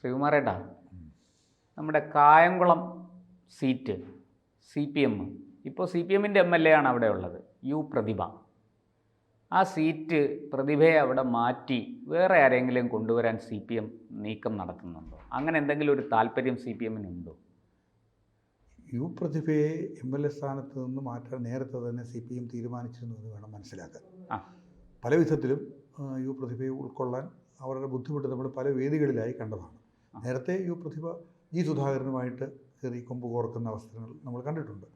ശ്രീകുമാറേട്ടാ നമ്മുടെ Kayamkulam seat C P M. ഇപ്പോൾ C P എമ്മിന്റെ എം എൽ എ ആണ് അവിടെ ഉള്ളത് യു പ്രതിഭ. ആ സീറ്റ് പ്രതിഭയെ അവിടെ മാറ്റി വേറെ ആരെങ്കിലും കൊണ്ടുവരാൻ സി പി എം നീക്കം നടത്തുന്നുണ്ടോ? അങ്ങനെ എന്തെങ്കിലും ഒരു താല്പര്യം സി പി എമ്മിനുണ്ടോ? യു പ്രതിഭയെ എം എൽ എ സ്ഥാനത്ത് നിന്ന് മാറ്റാൻ നേരത്തെ തന്നെ സി പി എം തീരുമാനിച്ചിരുന്നു എന്ന് വേണം മനസ്സിലാക്കാൻ. പല വിധത്തിലും യു പ്രതിഭയെ ഉൾക്കൊള്ളാൻ അവരുടെ ബുദ്ധിമുട്ട് നമ്മൾ പല വേദികളിലായി കണ്ടതാണ്. നേരത്തെ യു പ്രതിഭ ജി സുധാകരനുമായിട്ട് കയറി കൊമ്പ് കോർക്കുന്ന അവസരങ്ങൾ നമ്മൾ കണ്ടിട്ടുണ്ട്.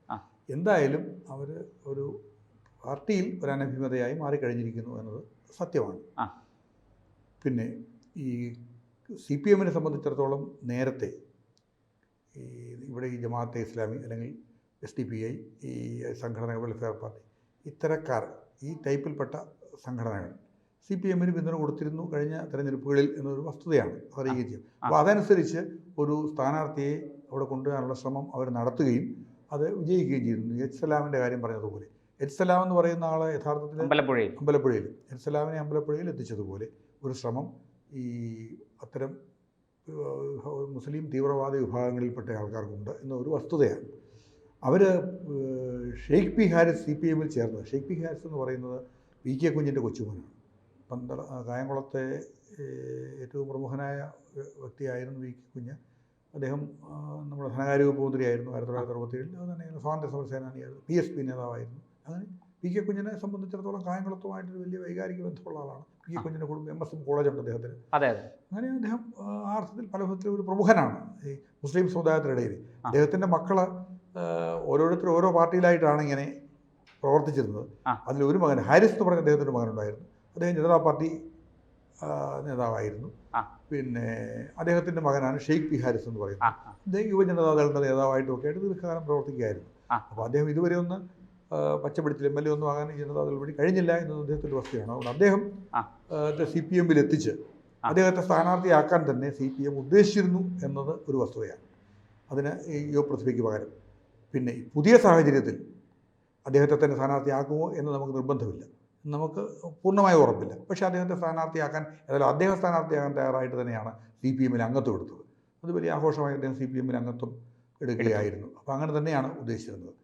എന്തായാലും അവർ ഒരു പാർട്ടിയിൽ ഒരു അനഭിമതയായി മാറിക്കഴിഞ്ഞിരിക്കുന്നു എന്നത് സത്യമാണ്. പിന്നെ ഈ സി പി എമ്മിനെ സംബന്ധിച്ചിടത്തോളം നേരത്തെ ഈ ഇവിടെ ഈ ജമാഅത്തെ ഇസ്ലാമി അല്ലെങ്കിൽ എസ് ഡി പി ഐ ഈ സംഘടനകൾ വെൽഫെയർ പാർട്ടി ഇത്തരക്കാർ ഈ ടൈപ്പിൽപ്പെട്ട സംഘടനകൾ സി പി എമ്മിന് പിന്തുണ കൊടുത്തിരുന്നു കഴിഞ്ഞ തെരഞ്ഞെടുപ്പുകളിൽ എന്നൊരു വസ്തുതയാണ് അറിയുകയും ചെയ്യും. അപ്പോൾ അതനുസരിച്ച് ഒരു സ്ഥാനാർത്ഥിയെ അവിടെ കൊണ്ടുവരാനുള്ള ശ്രമം അവർ നടത്തുകയും അത് വിജയിക്കുകയും ചെയ്തിരുന്നു. എച്ച് സലാമിന്റെ കാര്യം പറഞ്ഞതുപോലെ. എച്ച് സലാം എന്ന് പറയുന്ന ആളെ യഥാർത്ഥത്തിൽ അമ്പലപ്പുഴയിൽ. അമ്പലപ്പുഴയിൽ. എച്ച് സലാമിനെ അമ്പലപ്പുഴയിൽ എത്തിച്ചതുപോലെ ഒരു ശ്രമം ഈ അത്തരം മുസ്ലിം തീവ്രവാദ വിഭാഗങ്ങളിൽപ്പെട്ട ആൾക്കാർക്കുണ്ട് എന്നൊരു വസ്തുതയാണ്. അവർ Sheikh P Haris C P എമ്മിൽ ചേർന്നത്. ഷെയ്ഖ് പി ഹാരിസ് എന്ന് പറയുന്നത് വി കെ കുഞ്ഞിന്റെ കൊച്ചുമോനാണ് പന്തള കായംകുളത്തെ ഏറ്റവും പ്രമുഖനായ വ്യക്തിയായിരുന്നു വി കെ കുഞ്ഞ്. അദ്ദേഹം നമ്മുടെ ധനകാര്യ വകുപ്പ് മന്ത്രിയായിരുന്നു ആയിരത്തി തൊള്ളായിരത്തി അറുപത്തേഴിൽ അത് തന്നെ സ്വാതന്ത്ര്യ സമര സേനാനിയായിരുന്നു പി എസ് പി നേതാവായിരുന്നു. അങ്ങനെ പി കെ കുഞ്ഞിനെ സംബന്ധിച്ചിടത്തോളം കായംകുളത്തുമായിട്ടൊരു വലിയ വൈകാരിക ബന്ധമുള്ള ആളാണ്. പി കെ കുഞ്ഞിന്റെ കുടുംബം എം എസ് എം കോളേജുണ്ട് അദ്ദേഹത്തിന്. അതെ അതെ. അങ്ങനെ അദ്ദേഹം ആ, അർത്ഥത്തിൽ പല വിധത്തിൽ ഒരു പ്രമുഖനാണ്. ഈ മുസ്ലിം സമുദായത്തിനിടയിൽ. അദ്ദേഹത്തിന്റെ മക്കൾ ഓരോരുത്തരും ഓരോ പാർട്ടിയിലായിട്ടാണ് ഇങ്ങനെ പ്രവർത്തിച്ചിരുന്നത്. അതിൽ ഒരു മകൻ ഹാരിസ് എന്ന് പറഞ്ഞ അദ്ദേഹത്തിന്റെ മകനുണ്ടായിരുന്നു. അദ്ദേഹം ജനതാ പാർട്ടി നേതാവായിരുന്നു. പിന്നെ അദ്ദേഹത്തിന്റെ മകനാണ് ഷെയ്ഖ് ബിഹാരിസ് എന്ന് പറയുന്നത്. അദ്ദേഹം യുവജനതാദളുടെ നേതാവായിട്ടും ഒക്കെ ആയിട്ട് ദീർഘകാലം പ്രവർത്തിക്കുകയായിരുന്നു. അപ്പോൾ അദ്ദേഹം ഇതുവരെ ഒന്ന് പച്ചപിടിച്ചിൽ എം എൽ എ ഒന്നും ആകാൻ ഈ ജനതാദൾ വഴി കഴിഞ്ഞില്ല എന്നത് അദ്ദേഹത്തിന്റെ വസ്തുതയാണ് അതുകൊണ്ട് അദ്ദേഹം. സി പി എമ്മിൽ എത്തിച്ച്. അദ്ദേഹത്തെ സ്ഥാനാർത്ഥിയാക്കാൻ തന്നെ സി പി എം ഉദ്ദേശിച്ചിരുന്നു എന്നത് ഒരു വസ്തുതയാണ്. അതിന് ഈ യുവ പ്രതിഭയ്ക്ക് പകരം. പിന്നെ പുതിയ സാഹചര്യത്തിൽ അദ്ദേഹത്തെ തന്നെ സ്ഥാനാർത്ഥിയാക്കുമോ എന്ന് നമുക്ക് നിർബന്ധമില്ല. നമുക്ക് പൂർണമായി ഉറപ്പില്ല. പക്ഷേ അദ്ദേഹത്തെ സ്ഥാനാർത്ഥിയാക്കാൻ ഏതായാലും അദ്ദേഹം സ്ഥാനാർത്ഥിയാകാൻ തയ്യാറായിട്ട് തന്നെയാണ് സി പി എമ്മിൽ അംഗത്വം എടുത്തത്. അത് വലിയ ആഘോഷമായി അദ്ദേഹം സി പി എമ്മിൽ അംഗത്വം എടുക്കുകയായിരുന്നു. അപ്പോൾ അങ്ങനെ തന്നെയാണ് ഉദ്ദേശിച്ചിരുന്നത്.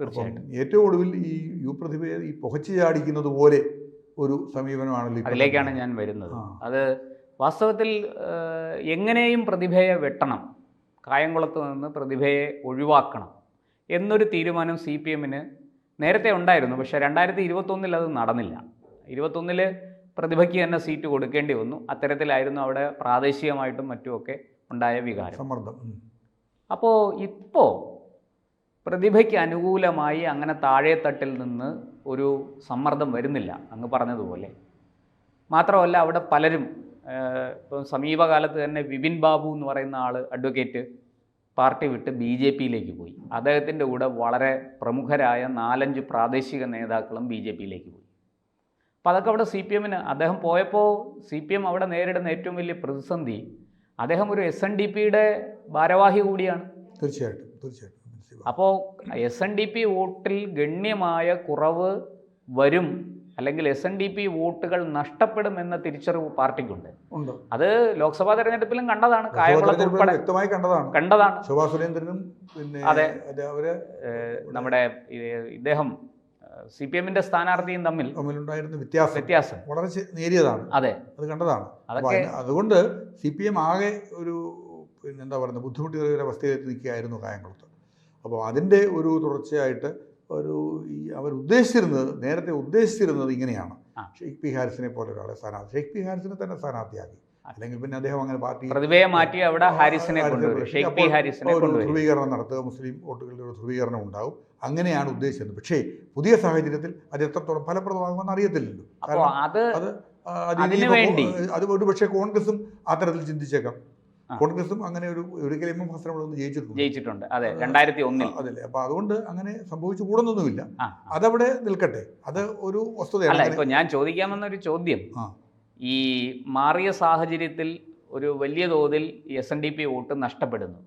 തീർച്ചയായിട്ടും. ഏറ്റവും ഒടുവിൽ ഈ യു പ്രതിഭയെ ഈ പുകച്ചു ചാടിക്കുന്നത് പോലെ ഒരു സമീപനമാണല്ലോ അതിലേക്കാണ് ഞാൻ വരുന്നത്. അത് വാസ്തവത്തിൽ എങ്ങനെയും പ്രതിഭയെ വെട്ടണം. കായംകുളത്ത് നിന്ന് പ്രതിഭയെ ഒഴിവാക്കണം എന്നൊരു തീരുമാനം സി പി എമ്മിന് നേരത്തെ ഉണ്ടായിരുന്നു പക്ഷേ രണ്ടായിരത്തി ഇരുപത്തൊന്നിൽ അത് നടന്നില്ല. ഇരുപത്തൊന്നിൽ പ്രതിഭയ്ക്ക് തന്നെ സീറ്റ് കൊടുക്കേണ്ടി വന്നു. അത്തരത്തിലായിരുന്നു അവിടെ പ്രാദേശികമായിട്ടും മറ്റുമൊക്കെ ഉണ്ടായ വികാരം. സമ്മർദ്ദം. അപ്പോൾ ഇപ്പോൾ പ്രതിഭയ്ക്ക് അനുകൂലമായി അങ്ങനെ താഴെത്തട്ടിൽ നിന്ന് ഒരു സമ്മർദ്ദം വരുന്നില്ല അങ്ങ് പറഞ്ഞതുപോലെ. മാത്രമല്ല അവിടെ പലരും ഇപ്പം സമീപകാലത്ത് തന്നെ വിപിൻ ബാബു എന്ന് പറയുന്ന ആൾ അഡ്വക്കേറ്റ് പാർട്ടി വിട്ട് ബി ജെ പിയിലേക്ക് പോയി. അദ്ദേഹത്തിന്റെ കൂടെ വളരെ പ്രമുഖരായ നാലഞ്ച് പ്രാദേശിക നേതാക്കളും ബി ജെ പിയിലേക്ക് പോയി. അപ്പോൾ അതൊക്കെ അവിടെ സി പി എമ്മിന് അദ്ദേഹം പോയപ്പോൾ സി പി എം അവിടെ നേരിടുന്ന ഏറ്റവും വലിയ പ്രതിസന്ധി അദ്ദേഹം ഒരു എസ് എൻ ഡി പിയുടെ ഭാരവാഹി കൂടിയാണ്. തീർച്ചയായിട്ടും തീർച്ചയായിട്ടും. അപ്പോൾ എസ് എൻ ഡി പി വോട്ടിൽ ഗണ്യമായ കുറവ് വരും അല്ലെങ്കിൽ എസ് എൻ ഡി പി വോട്ടുകൾ നഷ്ടപ്പെടുമെന്ന തിരിച്ചറിവ് പാർട്ടിക്കുണ്ട്. അത് ലോക്സഭാ തെരഞ്ഞെടുപ്പിലും കണ്ടതാണ്. ലോക്സഭാ കായംകുളത്ത് ഉൾപ്പെടെ വ്യക്തമായി കണ്ടതാണ്. കണ്ടതാണ്. ശോഭാ സുരേന്ദ്രനും പിന്നെ അതെ. അവർ നമ്മുടെ ഇദ്ദേഹം സി പി എമ്മിന്റെ സ്ഥാനാർത്ഥിയും തമ്മിൽ തമ്മിലുണ്ടായിരുന്ന വ്യത്യാസം വ്യത്യാസം. വളരെ നേരിയതാണ്. അതെ. അത് കണ്ടതാണ്. അതുകൊണ്ട് സി പി എം ആകെ ഒരു പിന്നെന്താ പറയുന്നത് ബുദ്ധിമുട്ടിയ ഒരു അവസ്ഥയിൽ നിൽക്കുകയായിരുന്നു കായംകുളത്ത്. അപ്പോൾ അതിന്റെ ഒരു തുടർച്ചയായിട്ട് ഒരു ഈ അവർ ഉദ്ദേശിച്ചിരുന്നത് നേരത്തെ ഉദ്ദേശിച്ചിരുന്നത് ഇങ്ങനെയാണ്. ഷെയ്ഖ് പി ഹാരിസിനെ പോലെ ഒരാളെ സ്ഥാനാർത്ഥി ഷെയ്ഖ് പി ഹാരിസിനെ തന്നെ സ്ഥാനാർത്ഥിയാക്കി. അല്ലെങ്കിൽ പിന്നെ അദ്ദേഹം അങ്ങനെ പാർട്ടി പ്രതിഭയെ മാറ്റി അവിടെ ഹാരിസിനെ ഒരു ധ്രുവീകരണം നടത്തുക മുസ്ലിം വോട്ടുകളുടെ ഒരു ധ്രുവീകരണം ഉണ്ടാവും. അങ്ങനെയാണ് ഉദ്ദേശിച്ചത്. പക്ഷേ പുതിയ സാഹചര്യത്തിൽ അത് എത്രത്തോളം ഫലപ്രദമാകുമെന്ന് അറിയത്തില്ലല്ലോ. അപ്പോൾ അത് അത് ഒരു പക്ഷേ കോൺഗ്രസും അത്തരത്തിൽ തരത്തിൽ ചിന്തിച്ചേക്കാം. കോൺഗ്രസും അങ്ങനെ ഒരു ഒരിക്കലും എം എം ജയിച്ചിട്ടുണ്ട്. ജയിച്ചിട്ടുണ്ട്. അതെ രണ്ടായിരത്തി ഒന്നിൽ. അതല്ലേ. അപ്പൊ അതുകൊണ്ട് അങ്ങനെ സംഭവിച്ചു കൂടുന്നൊന്നുമില്ല. അതവിടെ നിൽക്കട്ടെ. അത് ഒരു വസ്തുതയാണ്. അല്ല ഞാൻ ഇപ്പൊ ഞാൻ ചോദിക്കാമെന്നൊരു ചോദ്യം. ഈ മാറിയ സാഹചര്യത്തിൽ ഒരു വലിയ തോതിൽ S N D P vote നഷ്ടപ്പെടുന്നു.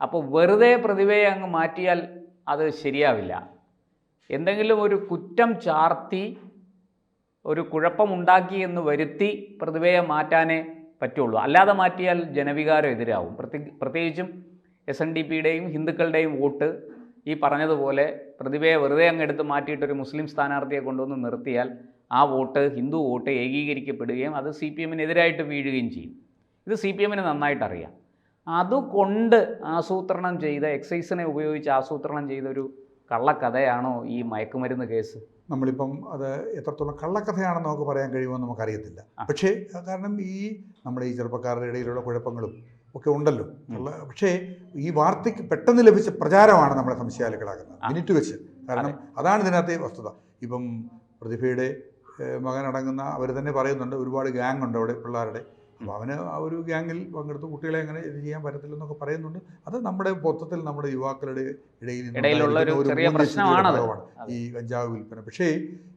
അപ്പോൾ വെറുതെ പ്രതിഭയെ അങ്ങ് മാറ്റിയാൽ അത് ശരിയാവില്ല. എന്തെങ്കിലും ഒരു കുറ്റം ചാർത്തി ഒരു കുഴപ്പമുണ്ടാക്കി എന്ന് വരുത്തി പ്രതിഭയെ മാറ്റാനേ പറ്റുള്ളൂ. അല്ലാതെ മാറ്റിയാൽ ജനവികാരം എതിരാവും പ്രത്യേക പ്രത്യേകിച്ചും എസ് എൻ ഡി പിയുടെയും ഹിന്ദുക്കളുടെയും വോട്ട് ഈ പറഞ്ഞതുപോലെ പ്രതിഭയെ വെറുതെ അങ്ങ് എടുത്ത് മാറ്റിയിട്ടൊരു മുസ്ലിം സ്ഥാനാർത്ഥിയെ കൊണ്ടുവന്ന് നിർത്തിയാൽ ആ വോട്ട് ഹിന്ദു വോട്ട് ഏകീകരിക്കപ്പെടുകയും അത് സി പി എമ്മിനെതിരായിട്ട് വീഴുകയും ചെയ്യും. ഇത് സി പി എമ്മിന് നന്നായിട്ട് അറിയാം അതുകൊണ്ട് ആസൂത്രണം ചെയ്ത എക്സൈസിനെ ഉപയോഗിച്ച് ആസൂത്രണം ചെയ്തൊരു കള്ളക്കഥയാണോ ഈ മയക്കുമരുന്ന് കേസ്? നമ്മളിപ്പം അത് എത്രത്തോളം കള്ളക്കഥയാണെന്ന് നമുക്ക് പറയാൻ കഴിയുമെന്ന് നമുക്കറിയത്തില്ല. പക്ഷേ കാരണം ഈ നമ്മുടെ ഈ ചെറുപ്പക്കാരുടെ ഇടയിലുള്ള കുഴപ്പങ്ങളും ഒക്കെ ഉണ്ടല്ലോ. പക്ഷേ ഈ വാർത്തയ്ക്ക് പെട്ടെന്ന് ലഭിച്ച പ്രചാരമാണ് നമ്മളെ സംശയാലുക്കളാക്കുന്നത്. മിനിറ്റ് വെച്ച്. കാരണം അതാണ് ഇതിനകത്തെ വസ്തുത. ഇപ്പം പ്രതിഭയുടെ മകനടങ്ങുന്ന അവർ തന്നെ പറയുന്നുണ്ട് ഒരുപാട് ഗ്യാങ് ഉണ്ട് അവിടെ പിള്ളേരുടെ. അപ്പോൾ അവന് ആ ഒരു ഗ്യാങ്ങിൽ പങ്കെടുത്ത് കുട്ടികളെ അങ്ങനെ ഇത് ചെയ്യാൻ പറ്റത്തില്ല എന്നൊക്കെ പറയുന്നുണ്ട് അത് നമ്മുടെ മൊത്തത്തിൽ നമ്മുടെ യുവാക്കളുടെ ഇടയിൽ. അതെ. ഈ കഞ്ചാവ് വിൽപ്പന പക്ഷേ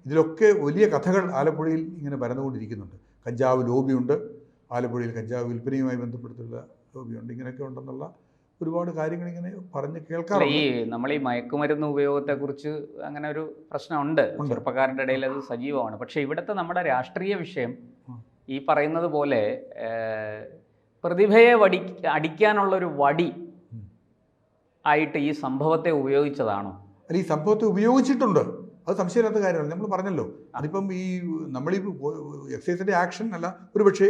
ഇതിലൊക്കെ വലിയ കഥകൾ ആലപ്പുഴയിൽ ഇങ്ങനെ പരന്നുകൊണ്ടിരിക്കുന്നുണ്ട് കഞ്ചാവ് ലോബിയുണ്ട് ആലപ്പുഴയിൽ കഞ്ചാവ് വിൽപ്പനയുമായി ബന്ധപ്പെടുത്തുള്ള ലോബിയുണ്ട് ഇങ്ങനെയൊക്കെ ഉണ്ടെന്നുള്ള ഒരുപാട് കാര്യങ്ങൾ ഇങ്ങനെ പറഞ്ഞ് കേൾക്കാറുണ്ട് ഈ നമ്മൾ ഈ മയക്കുമരുന്ന് ഉപയോഗത്തെക്കുറിച്ച് അങ്ങനെ ഒരു പ്രശ്നമുണ്ട്. ചെറുപ്പക്കാരുടെ ഇടയിൽ അത് സജീവമാണ് പക്ഷേ ഇവിടുത്തെ നമ്മുടെ രാഷ്ട്രീയ വിഷയം. ഈ പറയുന്നത് പോലെ പ്രതിഭയെ വടി അടിക്കാനുള്ള ഒരു വടി ആയിട്ട് ഈ സംഭവത്തെ ഉപയോഗിച്ചതാണോ? അല്ല ഈ സംഭവത്തെ ഉപയോഗിച്ചിട്ടുണ്ട്. അത് സംശയമില്ലാത്ത കാര്യമാണ്. നമ്മൾ പറഞ്ഞല്ലോ. അതിപ്പം ഈ നമ്മളീ എക്സൈസിന്റെ ആക്ഷൻ അല്ല ഒരു പക്ഷേ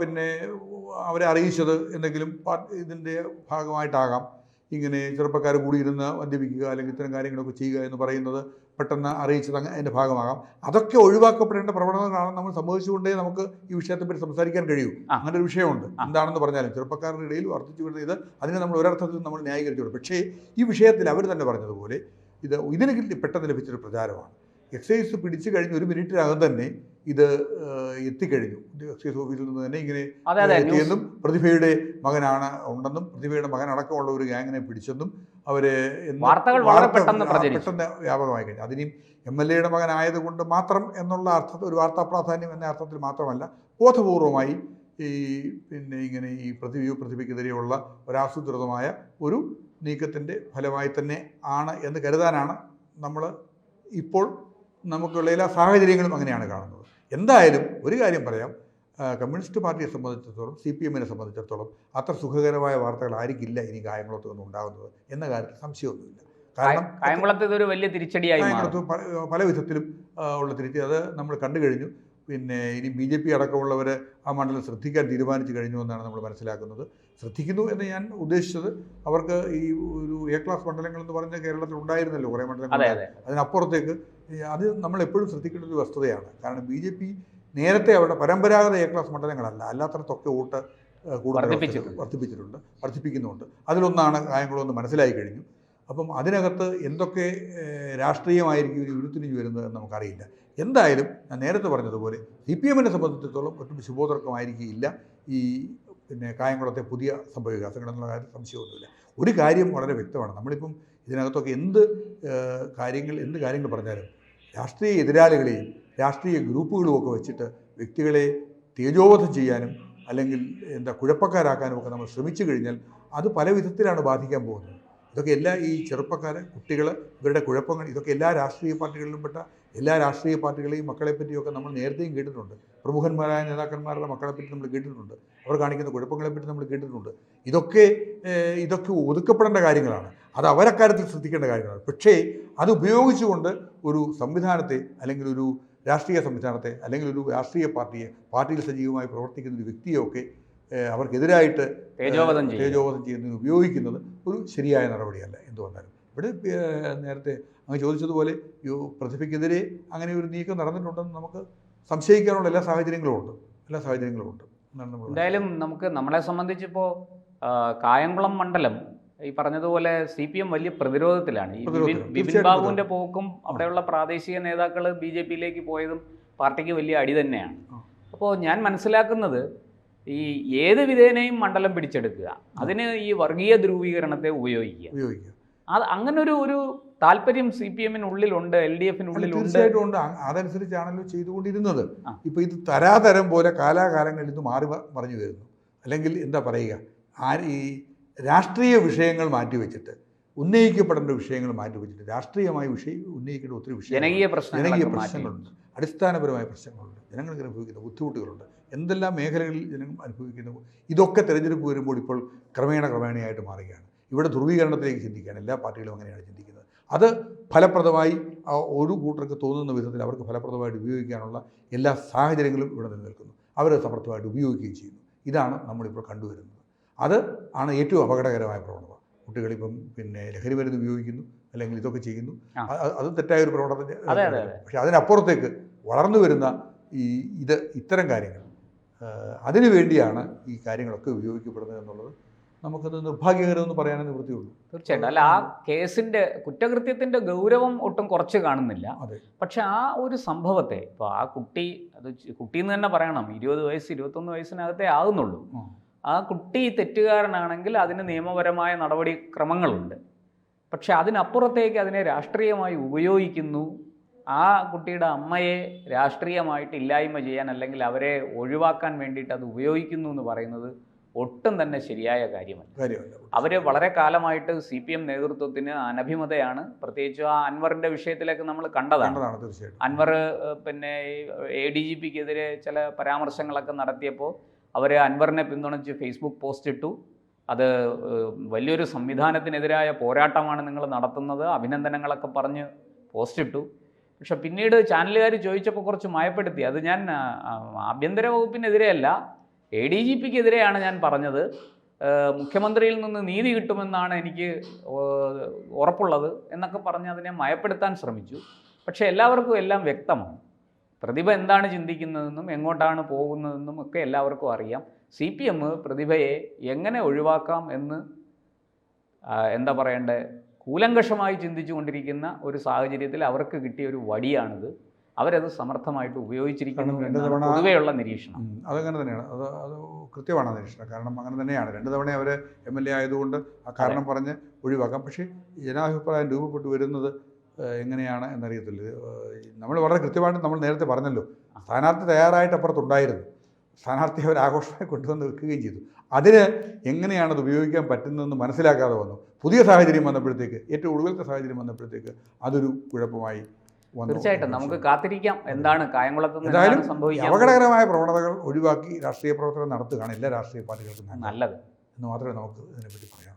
പിന്നെ അവരെ അറിയിച്ചത് എന്തെങ്കിലും ഇതിന്റെ ഭാഗമായിട്ടാകാം. ഇങ്ങനെ ചെറുപ്പക്കാർ കൂടിയിരുന്ന് മദ്യപിക്കുക അല്ലെങ്കിൽ ഇത്തരം കാര്യങ്ങളൊക്കെ ചെയ്യുക എന്ന് പറയുന്നത് പെട്ടെന്ന് അറിയിച്ചത് അതിന്റെ ഭാഗമാകാം. അതൊക്കെ ഒഴിവാക്കപ്പെടേണ്ട പ്രവണതകളാണ് നമ്മൾ സംഭവിച്ചുകൊണ്ടേ നമുക്ക് ഈ വിഷയത്തെപ്പറ്റി സംസാരിക്കാൻ കഴിയൂ. അങ്ങനെ ഒരു വിഷയമുണ്ട്. എന്താണെന്ന് പറഞ്ഞാലും ചെറുപ്പക്കാരുടെ ഇടയിൽ വർദ്ധിച്ചു വരുന്ന ഇത് അതിനെ നമ്മൾ ഒരർത്ഥത്തിൽ നമ്മൾ ന്യായീകരിച്ചു പക്ഷേ ഈ വിഷയത്തിൽ അവർ തന്നെ പറഞ്ഞതുപോലെ ഇത് ഇതിന് പെട്ടെന്ന് ലഭിച്ചൊരു പ്രചാരമാണ്. എക്സൈസ് പിടിച്ചു കഴിഞ്ഞ് ഒരു മിനിറ്റിനകം തന്നെ ഇത് എത്തിക്കഴിഞ്ഞു. എക്സൈസ് ഓഫീസിൽ നിന്ന് തന്നെ ഇങ്ങനെ എത്തിയെന്നും പ്രതിഭയുടെ മകനാണ് ഉണ്ടെന്നും പ്രതിഭയുടെ മകൻ അടക്കമുള്ള ഒരു ഗ്യാങ്ങിനെ പിടിച്ചെന്നും അവരെ. പെട്ടെന്ന് വ്യാപകമായി കഴിഞ്ഞു. അതിനും എം എൽ എയുടെ മകനായതുകൊണ്ട് മാത്രം എന്നുള്ള അർത്ഥത്തിൽ ഒരു വാർത്താ പ്രാധാന്യം എന്ന അർത്ഥത്തിൽ മാത്രമല്ല ബോധപൂർവമായി ഈ പിന്നെ ഇങ്ങനെ ഈ പ്രതിഭയോ പ്രതിഭയ്ക്കെതിരെയുള്ള ഒരാസൂത്രിതമായ ഒരു നീക്കത്തിന്റെ ഫലമായി തന്നെ ആണ് എന്ന് കരുതാനാണ് നമ്മൾ ഇപ്പോൾ നമുക്കുള്ള എല്ലാ സാഹചര്യങ്ങളും അങ്ങനെയാണ് കാണുന്നത്. എന്തായാലും ഒരു കാര്യം പറയാം. കമ്മ്യൂണിസ്റ്റ് പാർട്ടിയെ സംബന്ധിച്ചിടത്തോളം സി പി എമ്മിനെ സംബന്ധിച്ചിടത്തോളം അത്ര സുഖകരമായ വാർത്തകൾ ആയിരിക്കില്ല ഇനി കായംകുളത്ത് നിന്ന് ഉണ്ടാകുന്നത് എന്ന കാര്യത്തിൽ സംശയമൊന്നുമില്ല. കാരണം കായംകുളത്ത് ഇതൊരു വലിയ തിരിച്ചടിയായി കായംകുളത്ത് പല വിധത്തിലും ഉള്ള തിരിച്ചടി. അത് നമ്മൾ കണ്ടു കഴിഞ്ഞു. പിന്നെ ഇനി ബി ജെ പി അടക്കമുള്ളവർ ആ മണ്ഡലം ശ്രദ്ധിക്കാൻ തീരുമാനിച്ചു കഴിഞ്ഞു എന്നാണ് നമ്മൾ മനസ്സിലാക്കുന്നത്. ശ്രദ്ധിക്കുന്നു എന്ന് ഞാൻ ഉദ്ദേശിച്ചത് അവർക്ക് ഈ ഒരു എ ക്ലാസ് മണ്ഡലങ്ങൾ എന്ന് പറഞ്ഞ കേരളത്തിൽ ഉണ്ടായിരുന്നല്ലോ കുറേ മണ്ഡലങ്ങൾ. അതെ അതെ. അതിനപ്പുറത്തേക്ക് അത് നമ്മൾ എപ്പോഴും ശ്രദ്ധിക്കേണ്ട ഒരു വസ്തുതയാണ്. കാരണം ബി ജെ പി നേരത്തെ അവരുടെ പരമ്പരാഗത എ ക്ലാസ് മണ്ഡലങ്ങളല്ല അല്ലാത്തടത്തൊക്കെ വോട്ട് കൂടുതൽ വർദ്ധിപ്പിച്ചിട്ടുണ്ട്. വർദ്ധിപ്പിക്കുന്നുണ്ട്. അതിലൊന്നാണ് കാര്യങ്ങളൊന്ന് എന്ന് മനസ്സിലായി കഴിഞ്ഞു. അപ്പം അതിനകത്ത് എന്തൊക്കെ രാഷ്ട്രീയമായിരിക്കും ഒരു ഉരുത്തിരിഞ്ഞു വരുന്നത് നമുക്കറിയില്ല. എന്തായാലും ഞാൻ നേരത്തെ പറഞ്ഞതുപോലെ സി പി എമ്മിനെ സംബന്ധിച്ചിടത്തോളം ഒട്ടും ശുഭോതർക്കമായിരിക്കില്ല ഈ പിന്നെ കായംകുളത്തെ പുതിയ സംഭവവികാസങ്ങൾ എന്നുള്ള കാര്യത്തിൽ സംശയമൊന്നുമില്ല. ഒരു കാര്യം വളരെ വ്യക്തമാണ്. നമ്മളിപ്പം ഇതിനകത്തൊക്കെ എന്ത് കാര്യങ്ങൾ എന്ത് കാര്യങ്ങൾ പറഞ്ഞാലും രാഷ്ട്രീയ എതിരാളികളെയും രാഷ്ട്രീയ ഗ്രൂപ്പുകളും ഒക്കെ വെച്ചിട്ട് വ്യക്തികളെ തേജോവധം ചെയ്യാനും അല്ലെങ്കിൽ എന്താ കുഴപ്പക്കാരാക്കാനും ഒക്കെ നമ്മൾ ശ്രമിച്ചു കഴിഞ്ഞാൽ അത് പല വിധത്തിലാണ് ബാധിക്കാൻ പോകുന്നത്. ഇതൊക്കെ എല്ലാ ഈ ചെറുപ്പക്കാർ കുട്ടികൾ ഇവരുടെ കുഴപ്പങ്ങൾ ഇതൊക്കെ എല്ലാ രാഷ്ട്രീയ പാർട്ടികളിലും പെട്ട എല്ലാ രാഷ്ട്രീയ പാർട്ടികളെയും മക്കളെ പറ്റിയൊക്കെ നമ്മൾ നേരത്തെയും കേട്ടിട്ടുണ്ട്. പ്രമുഖന്മാരായ നേതാക്കന്മാരുടെ മക്കളെ പറ്റി നമ്മൾ കേട്ടിട്ടുണ്ട്. അവർ കാണിക്കുന്ന കുഴപ്പങ്ങളെ പറ്റി നമ്മൾ കേട്ടിട്ടുണ്ട്. ഇതൊക്കെ ഇതൊക്കെ ഒതുക്കപ്പെടേണ്ട കാര്യങ്ങളാണ്. അത് അവരക്കാര്യത്തിൽ ശ്രദ്ധിക്കേണ്ട കാര്യങ്ങളാണ്. പക്ഷേ അത് ഉപയോഗിച്ചുകൊണ്ട് ഒരു സംവിധാനത്തെ അല്ലെങ്കിൽ ഒരു രാഷ്ട്രീയ സംവിധാനത്തെ അല്ലെങ്കിൽ ഒരു രാഷ്ട്രീയ പാർട്ടിയെ പാർട്ടിയിൽ സജീവമായി പ്രവർത്തിക്കുന്ന ഒരു വ്യക്തിയൊക്കെ അവർക്കെതിരായിട്ട് തേജോവധം തേജോവധം ചെയ്യുന്നതിന് ഉപയോഗിക്കുന്നത് ഒരു ശരിയായ നടപടിയല്ല. എന്ത് വന്നാലും ഇവിടെ നേരത്തെ അങ്ങ് ചോദിച്ചതുപോലെ ഈ പ്രതിഭയ്ക്കെതിരെ അങ്ങനെ ഒരു നീക്കം നടന്നിട്ടുണ്ടെന്ന് നമുക്ക് സംശയിക്കാനുള്ള എല്ലാ സാഹചര്യങ്ങളും ഉണ്ട്. എല്ലാ സാഹചര്യങ്ങളും ഉണ്ട്. എന്തായാലും നമുക്ക് നമ്മളെ സംബന്ധിച്ചിപ്പോൾ കായംകുളം മണ്ഡലം ഈ പറഞ്ഞതുപോലെ സി പി എം വലിയ പ്രതിരോധത്തിലാണ്. ഈ ബിപിൻ. ബാബുവിന്റെ പോക്കും അവിടെയുള്ള പ്രാദേശിക നേതാക്കൾ ബി ജെ പിയിലേക്ക് പോയതും പാർട്ടിക്ക് വലിയ അടി തന്നെയാണ്. അപ്പോൾ ഞാൻ മനസ്സിലാക്കുന്നത് ഈ ഏത് വിധേനയും മണ്ഡലം പിടിച്ചെടുക്കുക അതിന് ഈ വർഗീയ ധ്രുവീകരണത്തെ ഉപയോഗിക്കുക. ഉപയോഗിക്കുക. അത് അങ്ങനെ ഒരു ഒരു താല്പര്യം സി പി എമ്മിനുള്ളിലുണ്ട് എൽ ഡി എഫിനുള്ളിലുണ്ട്. തീർച്ചയായിട്ടും ഉണ്ട്. അതനുസരിച്ചാണല്ലോ ചെയ്തുകൊണ്ടിരുന്നത്. ഇപ്പൊ ഇത് തരാതരം പോലെ കാലാകാലങ്ങളിൽ ഇത് മാറി പറഞ്ഞു വരുന്നു. അല്ലെങ്കിൽ എന്താ പറയുക ആര് ഈ രാഷ്ട്രീയ വിഷയങ്ങൾ മാറ്റിവെച്ചിട്ട് ഉന്നയിക്കപ്പെടേണ്ട വിഷയങ്ങൾ മാറ്റിവെച്ചിട്ട് രാഷ്ട്രീയമായ വിഷയം ഉന്നയിക്കേണ്ട ഒത്തിരി വിഷയങ്ങൾ ജനകീയ ജനകീയ പ്രശ്നങ്ങളുണ്ട്. അടിസ്ഥാനപരമായ പ്രശ്നങ്ങളുണ്ട്. ജനങ്ങൾക്ക് അനുഭവിക്കുന്ന ബുദ്ധിമുട്ടുകളുണ്ട്. എന്തെല്ലാം മേഖലകളിൽ ജനങ്ങൾ അനുഭവിക്കുന്നു ഇതൊക്കെ തിരഞ്ഞെടുപ്പ് വരുമ്പോൾ ഇപ്പോൾ ക്രമേണ ക്രമേണയായിട്ട് മാറുകയാണ്. ഇവിടെ ധ്രുവീകരണത്തിലേക്ക് ചിന്തിക്കുകയാണ്. എല്ലാ പാർട്ടികളും അങ്ങനെയാണ് ചിന്തിക്കുന്നത്. അത് ഫലപ്രദമായി ഒരു കൂട്ടർക്ക് തോന്നുന്ന വിധത്തിൽ അവർക്ക് ഫലപ്രദമായിട്ട് ഉപയോഗിക്കാനുള്ള എല്ലാ സാഹചര്യങ്ങളും ഇവിടെ നിലനിൽക്കുന്നു. അവരത് സമർത്ഥമായിട്ട് ഉപയോഗിക്കുകയും ചെയ്യുന്നു. ഇതാണ് നമ്മളിപ്പോൾ കണ്ടുവരുന്നത്. അത് ആണ് ഏറ്റവും അപകടകരമായ പ്രവണത. കുട്ടികളിപ്പം പിന്നെ ലഹരി മരുന്ന് ഉപയോഗിക്കുന്നു അല്ലെങ്കിൽ ഇതൊക്കെ ചെയ്യുന്നു. അത് തെറ്റായ ഒരു പ്രവണത. പക്ഷെ അതിനപ്പുറത്തേക്ക് വളർന്നു വരുന്ന ഈ ഇത് ഇത്തരം കാര്യങ്ങൾ. അതിനു വേണ്ടിയാണ് ഈ കാര്യങ്ങളൊക്കെ ഉപയോഗിക്കപ്പെടുന്നത് എന്നുള്ളത് നമുക്കത് നിർഭാഗ്യകരമെന്ന് പറയാനേ നിവൃത്തിയുള്ളൂ. തീർച്ചയായിട്ടും. അല്ല ആ കേസിന്റെ കുറ്റകൃത്യത്തിന്റെ ഗൗരവം ഒട്ടും കുറച്ച് കാണുന്നില്ല. പക്ഷേ ആ ഒരു സംഭവത്തെ ഇപ്പോൾ ആ കുട്ടി അത് കുട്ടിയെന്ന് തന്നെ പറയണം ഇരുപത് വയസ്സ് ഇരുപത്തൊന്ന് വയസ്സിനകത്തേ ആകുന്നുള്ളൂ. ആ കുട്ടി തെറ്റുകാരനാണെങ്കിൽ അതിന് നിയമപരമായ നടപടിക്രമങ്ങളുണ്ട് പക്ഷെ അതിനപ്പുറത്തേക്ക് അതിനെ രാഷ്ട്രീയമായി ഉപയോഗിക്കുന്നു. ആ കുട്ടിയുടെ അമ്മയെ രാഷ്ട്രീയമായിട്ട് ഇല്ലായ്മ ചെയ്യാൻ അല്ലെങ്കിൽ അവരെ ഒഴിവാക്കാൻ വേണ്ടിയിട്ട് അത് ഉപയോഗിക്കുന്നു എന്ന് പറയുന്നത് ഒട്ടും തന്നെ ശരിയായ കാര്യമല്ല. അവർ വളരെ കാലമായിട്ട് സി പി എം നേതൃത്വത്തിന് അനഭിമതയാണ്. പ്രത്യേകിച്ച് ആ അൻവറിന്റെ വിഷയത്തിലൊക്കെ നമ്മൾ കണ്ടതാണ്. അൻവർ പിന്നെ എ ഡി ജി പിക്കെതിരെ ചില പരാമർശങ്ങളൊക്കെ നടത്തിയപ്പോൾ അവർ അൻവറിനെ പിന്തുണച്ച് ഫേസ്ബുക്ക് പോസ്റ്റ് ഇട്ടു. അത് വലിയൊരു സംവിധാനത്തിനെതിരായ പോരാട്ടമാണ് നിങ്ങൾ നടത്തുന്നത്. അഭിനന്ദനങ്ങളൊക്കെ പറഞ്ഞ് പോസ്റ്റ് ഇട്ടു. പക്ഷെ പിന്നീട് ചാനലുകാർ ചോദിച്ചപ്പോൾ കുറച്ച് മയപ്പെടുത്തി. അത് ഞാൻ ആഭ്യന്തര വകുപ്പിനെതിരെയല്ല എ ഡി ജി പിക്കെതിരെയാണ് ഞാൻ പറഞ്ഞത്. മുഖ്യമന്ത്രിയിൽ നിന്ന് നീതി കിട്ടുമെന്നാണ് എനിക്ക് ഉറപ്പുള്ളത് എന്നൊക്കെ പറഞ്ഞ് അതിനെ മയപ്പെടുത്താൻ ശ്രമിച്ചു. പക്ഷേ എല്ലാവർക്കും എല്ലാം വ്യക്തമാണ്. പ്രതിഭ എന്താണ് ചിന്തിക്കുന്നതെന്നും എങ്ങോട്ടാണ് പോകുന്നതെന്നും ഒക്കെ എല്ലാവർക്കും അറിയാം. സി പി എം പ്രതിഭയെ എങ്ങനെ ഒഴിവാക്കാം എന്ന് എന്താ പറയണ്ടേ കൂലങ്കഷമായി ചിന്തിച്ചു കൊണ്ടിരിക്കുന്ന ഒരു സാഹചര്യത്തിൽ അവർക്ക് കിട്ടിയ ഒരു വടിയാണിത്. അവരത് സമർത്ഥമായിട്ട് ഉപയോഗിച്ചിരിക്കുന്നു പൊതുവെയുള്ള നിരീക്ഷണം. അതങ്ങനെ തന്നെയാണ്. അത് അത് കൃത്യമാണ് നിരീക്ഷണം. കാരണം അങ്ങനെ തന്നെയാണ്. രണ്ട് തവണ അവർ എം എൽ എ ആയതുകൊണ്ട് ആ കാരണം പറഞ്ഞ് ഒഴിവാക്കാം. പക്ഷേ ജനാഭിപ്രായം രൂപപ്പെട്ടു വരുന്നത് എങ്ങനെയാണ് എന്നറിയത്തില്ല. നമ്മൾ വളരെ കൃത്യമായിട്ട് നമ്മൾ നേരത്തെ പറഞ്ഞല്ലോ സ്ഥാനാർത്ഥി തയ്യാറായിട്ട് അപ്പുറത്തുണ്ടായിരുന്നു. സ്ഥാനാർത്ഥി അവർ ആഘോഷമായി കൊണ്ടുവന്ന് വെക്കുകയും ചെയ്തു. അതിന് എങ്ങനെയാണത് ഉപയോഗിക്കാൻ പറ്റുന്നതെന്ന് മനസ്സിലാക്കാതെ വന്നു. പുതിയ സാഹചര്യം വന്നപ്പോഴത്തേക്ക് ഏറ്റവും ഒടുവിലത്തെ സാഹചര്യം വന്നപ്പോഴത്തേക്ക് അതൊരു കുഴപ്പമായി വന്നു. തീർച്ചയായിട്ടും നമുക്ക് കാത്തിരിക്കാം. എന്താണ് കായംകുളത്ത് എന്തായാലും അപകടകരമായ പ്രവണതകൾ ഒഴിവാക്കി രാഷ്ട്രീയ പ്രവർത്തനം നടത്തുകയാണ് എല്ലാ രാഷ്ട്രീയ പാർട്ടികൾക്കും നല്ലത്. എന്ന് മാത്രമേ നമുക്ക് ഇതിനെപ്പറ്റി പറയാം